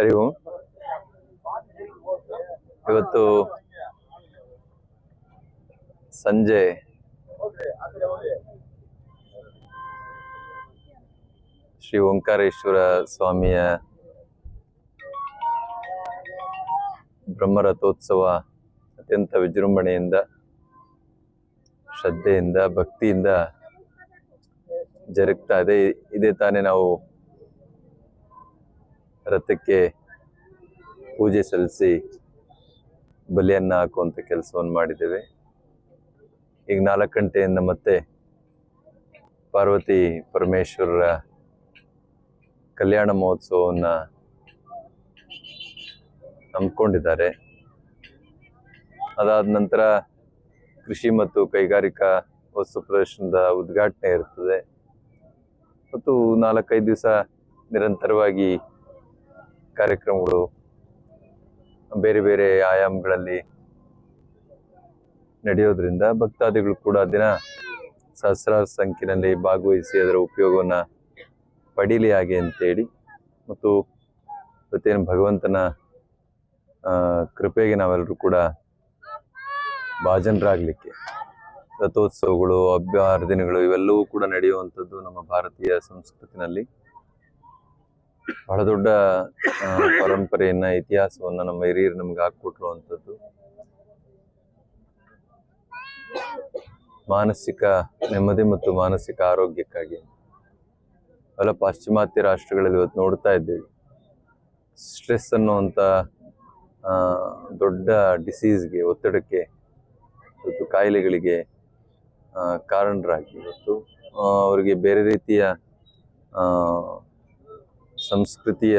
ಓಂ ಇವತ್ತು ಸಂಜೆ. ಶ್ರೀ ಓಂಕಾರೇಶ್ವರ ಸ್ವಾಮಿಯ ಬ್ರಹ್ಮರಥೋತ್ಸವ ಅತ್ಯಂತ ವಿಜೃಂಭಣೆಯಿಂದ, ಶ್ರದ್ಧೆಯಿಂದ, ಭಕ್ತಿಯಿಂದ ಜರುಗ್ತಾ ಇದೆ. ಇದೇ ತಾನೇ ನಾವು ರಥಕ್ಕೆ ಪೂಜೆ ಸಲ್ಲಿಸಿ ಬಲಿಯನ್ನು ಹಾಕುವಂಥ ಕೆಲಸವನ್ನು ಮಾಡಿದ್ದೇವೆ. ಈಗ ನಾಲ್ಕು ಗಂಟೆಯಿಂದ ಮತ್ತೆ ಪಾರ್ವತಿ ಪರಮೇಶ್ವರರ ಕಲ್ಯಾಣ ಮಹೋತ್ಸವವನ್ನು ಹಮ್ಮಿಕೊಂಡಿದ್ದಾರೆ. ಅದಾದ ನಂತರ ಕೃಷಿ ಮತ್ತು ಕೈಗಾರಿಕಾ ವಸ್ತು ಪ್ರದರ್ಶನದ ಉದ್ಘಾಟನೆ ಇರ್ತದೆ. ಮತ್ತು ನಾಲ್ಕೈದು ದಿವಸ ನಿರಂತರವಾಗಿ ಕಾರ್ಯಕ್ರಮಗಳು, ಬೇರೆ ಬೇರೆ ಆಯಾಮಗಳಲ್ಲಿ ನಡೆಯೋದ್ರಿಂದ ಭಕ್ತಾದಿಗಳು ಕೂಡ ದಿನ ಸಹಸ್ರಾರು ಸಂಖ್ಯೆಯಲ್ಲಿ ಭಾಗವಹಿಸಿ ಅದರ ಉಪಯೋಗವನ್ನು ಪಡೀಲಿ ಹಾಗೆ ಅಂತೇಳಿ ಮತ್ತು ಇವತ್ತೇನು ಭಗವಂತನ ಕೃಪೆಗೆ ನಾವೆಲ್ಲರೂ ಕೂಡ ಭಾಜನರಾಗಲಿಕ್ಕೆ ರಥೋತ್ಸವಗಳು, ಹಬ್ಬ ದಿನಗಳು ಇವೆಲ್ಲವೂ ಕೂಡ ನಡೆಯುವಂಥದ್ದು ನಮ್ಮ ಭಾರತೀಯ ಸಂಸ್ಕೃತಿನಲ್ಲಿ. ಬಹಳ ದೊಡ್ಡ ಪರಂಪರೆಯನ್ನ, ಇತಿಹಾಸವನ್ನ ನಮ್ಮ ಹಿರಿಯರು ನಮ್ಗೆ ಅಂತದ್ದು ಮಾನಸಿಕ ನೆಮ್ಮದಿ ಮತ್ತು ಮಾನಸಿಕ ಆರೋಗ್ಯಕ್ಕಾಗಿ. ಅಲ್ಲ ಪಾಶ್ಚಿಮಾತ್ಯ ರಾಷ್ಟ್ರಗಳಲ್ಲಿ ಇವತ್ತು ನೋಡ್ತಾ ಇದ್ದೇವೆ. ಸ್ಟ್ರೆಸ್ ಅನ್ನುವಂಥ ದೊಡ್ಡ ಡಿಸೀಸ್ಗೆ, ಒತ್ತಡಕ್ಕೆ, ಇವತ್ತು ಕಾಯಿಲೆಗಳಿಗೆ ಕಾರಣರಾಗಿ ಇವತ್ತು ಅವರಿಗೆ ಬೇರೆ ರೀತಿಯ ಸಂಸ್ಕೃತಿಯ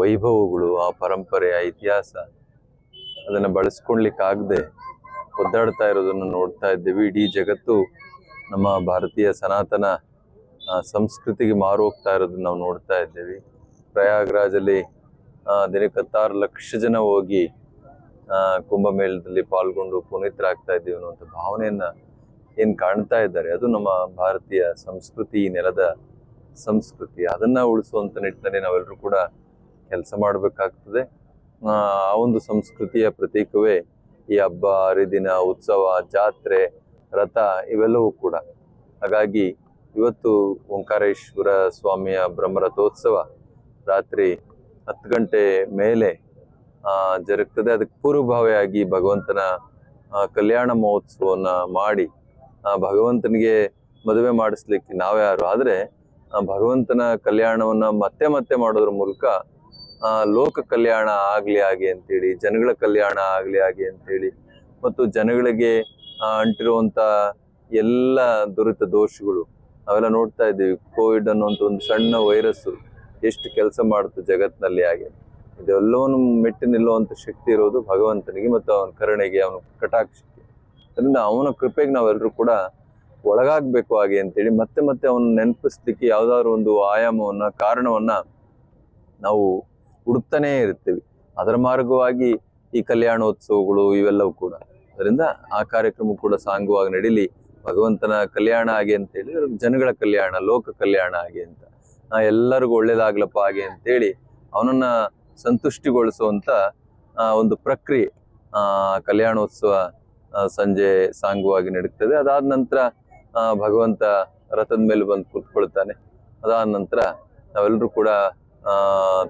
ವೈಭವಗಳು, ಆ ಪರಂಪರೆ, ಆ ಇತಿಹಾಸ ಅದನ್ನು ಬಳಸ್ಕೊಳ್ಲಿಕ್ಕಾಗದೆ ಒದ್ದಾಡ್ತಾ ಇರೋದನ್ನು ನೋಡ್ತಾ ಇದ್ದೇವೆ. ಇಡೀ ಜಗತ್ತು ನಮ್ಮ ಭಾರತೀಯ ಸನಾತನ ಸಂಸ್ಕೃತಿಗೆ ಮಾರು ಹೋಗ್ತಾ ಇರೋದನ್ನು ನಾವು ನೋಡ್ತಾ ಇದ್ದೇವೆ. ಪ್ರಯಾಗ್ರಾಜಲ್ಲಿ ದಿನಕ್ಕೆ ಹತ್ತಾರು ಲಕ್ಷ ಜನ ಹೋಗಿ ಕುಂಭಮೇಳದಲ್ಲಿ ಪಾಲ್ಗೊಂಡು ಪುನೀತರಾಗ್ತಾ ಇದ್ದೀವಿ ಅನ್ನುವಂಥ ಭಾವನೆಯನ್ನು ಏನು ಕಾಣ್ತಾ ಇದ್ದಾರೆ? ಅದು ನಮ್ಮ ಭಾರತೀಯ ಸಂಸ್ಕೃತಿ ನೆಲದ ಸಂಸ್ಕೃತಿ, ಅದನ್ನ ಉಳಿಸುವಂತ ನಿಟ್ಟಿನಲ್ಲಿ ನಾವೆಲ್ಲರೂ ಕೂಡ ಕೆಲಸ ಮಾಡಬೇಕಾಗ್ತದೆ. ಆ ಒಂದು ಸಂಸ್ಕೃತಿಯ ಪ್ರತೀಕವೇ ಈ ಹಬ್ಬ, ಹರಿದಿನ, ಉತ್ಸವ, ಜಾತ್ರೆ, ರಥ ಇವೆಲ್ಲವೂ ಕೂಡ. ಹಾಗಾಗಿ ಇವತ್ತು ಓಂಕಾರೇಶ್ವರ ಸ್ವಾಮಿಯ ಬ್ರಹ್ಮರಥೋತ್ಸವ ರಾತ್ರಿ ಹತ್ತು ಗಂಟೆ ಮೇಲೆ ಜರುಗ್ತದೆ. ಅದಕ್ಕೆ ಪೂರ್ವಭಾವಿಯಾಗಿ ಭಗವಂತನ ಕಲ್ಯಾಣ ಮಹೋತ್ಸವವನ್ನು ಮಾಡಿ ಭಗವಂತನಿಗೆ ಮದುವೆ ಮಾಡಿಸ್ಲಿಕ್ಕೆ ನಾವ್ಯಾರು. ಆದ್ರೆ ಭಗವಂತನ ಕಲ್ಯಾಣವನ್ನ ಮತ್ತೆ ಮತ್ತೆ ಮಾಡೋದ್ರ ಮೂಲಕ ಲೋಕ ಕಲ್ಯಾಣ ಆಗ್ಲಿ ಆಗಿ ಅಂತೇಳಿ, ಜನಗಳ ಕಲ್ಯಾಣ ಆಗ್ಲಿ ಆಗಿ ಅಂತೇಳಿ, ಮತ್ತು ಜನಗಳಿಗೆ ಅಂಟಿರುವಂತ ಎಲ್ಲ ದುರಿತ ದೋಷಗಳು, ಅವೆಲ್ಲ ನೋಡ್ತಾ ಇದ್ದೀವಿ. ಕೋವಿಡ್ ಅನ್ನುವಂಥ ಒಂದು ಸಣ್ಣ ವೈರಸ್ ಎಷ್ಟು ಕೆಲಸ ಮಾಡುತ್ತೆ ಜಗತ್ತಿನಲ್ಲಿ ಹಾಗೆ. ಇದೆಲ್ಲವನ್ನು ಮೆಟ್ಟಿ ನಿಲ್ಲುವಂತ ಶಕ್ತಿ ಇರೋದು ಭಗವಂತನಿಗೆ ಮತ್ತು ಅವನ ಕರುಣೆಗೆ, ಅವನ ಕಟಾಕ್ಷಕ್ಕೆ. ಅದರಿಂದ ಅವನ ಕೃಪೆಗೆ ನಾವೆಲ್ಲರೂ ಕೂಡ ಒಳಗಾಗ್ಬೇಕು ಹಾಗೆ ಅಂತೇಳಿ ಮತ್ತೆ ಮತ್ತೆ ಅವನ ನೆನಪಿಸ್ಲಿಕ್ಕೆ ಯಾವುದಾದ್ರು ಒಂದು ಆಯಾಮವನ್ನ, ಕಾರಣವನ್ನ ನಾವು ಹುಡುಕ್ತಾನೇ ಇರ್ತೀವಿ ಅದರ ಮಾರ್ಗವಾಗಿ ಈ ಕಲ್ಯಾಣೋತ್ಸವಗಳು ಇವೆಲ್ಲವೂ ಕೂಡ. ಅದರಿಂದ ಆ ಕಾರ್ಯಕ್ರಮ ಕೂಡ ಸಾಂಗವಾಗಿ ನಡೀಲಿ. ಭಗವಂತನ ಕಲ್ಯಾಣ ಹಾಗೆ ಅಂತೇಳಿ ಜನಗಳ ಕಲ್ಯಾಣ, ಲೋಕ ಕಲ್ಯಾಣ ಆಗಿ ಅಂತ. ಎಲ್ಲರಿಗೂ ಒಳ್ಳೇದಾಗ್ಲಪ್ಪ ಹಾಗೆ ಅಂತೇಳಿ ಅವನನ್ನ ಸಂತುಷ್ಟಿಗೊಳಿಸುವಂತ ಒಂದು ಪ್ರಕ್ರಿಯೆ ಕಲ್ಯಾಣೋತ್ಸವ ಸಂಜೆ ಸಾಂಗವಾಗಿ ನಡೀತದೆ. ಅದಾದ ನಂತರ ಭಗವಂತ ರಥದ ಮೇಲೆ ಬಂದು ಕೂತ್ಕೊಳ್ತಾನೆ. ಅದಾದ ನಂತರ ನಾವೆಲ್ಲರೂ ಕೂಡ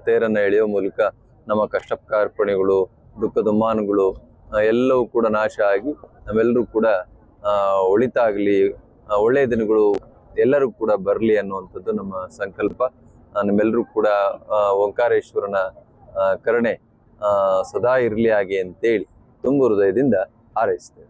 ತೇರನ್ನು ಎಳೆಯೋ ಮೂಲಕ ನಮ್ಮ ಕಷ್ಟ ಕಾರ್ಪಣೆಗಳು ದುಃಖ ದುಮ್ಮಾನಗಳು ಎಲ್ಲವೂ ಕೂಡ ನಾಶ ಆಗಿ ನಾವೆಲ್ಲರೂ ಕೂಡ ಒಳಿತಾಗ್ಲಿ ಒಳ್ಳೆಯ ದಿನಗಳು ಎಲ್ಲರೂ ಕೂಡ ಬರಲಿ ಅನ್ನುವಂಥದ್ದು ನಮ್ಮ ಸಂಕಲ್ಪ. ನಮ್ಮೆಲ್ಲರೂ ಕೂಡ ಓಂಕಾರೇಶ್ವರನ ಕರುಣೆ ಸದಾ ಇರಲಿ ಹಾಗೆ ಅಂತೇಳಿ ತುಂಬ ಹೃದಯದಿಂದ ಹಾರೈಸ್ತೇವೆ.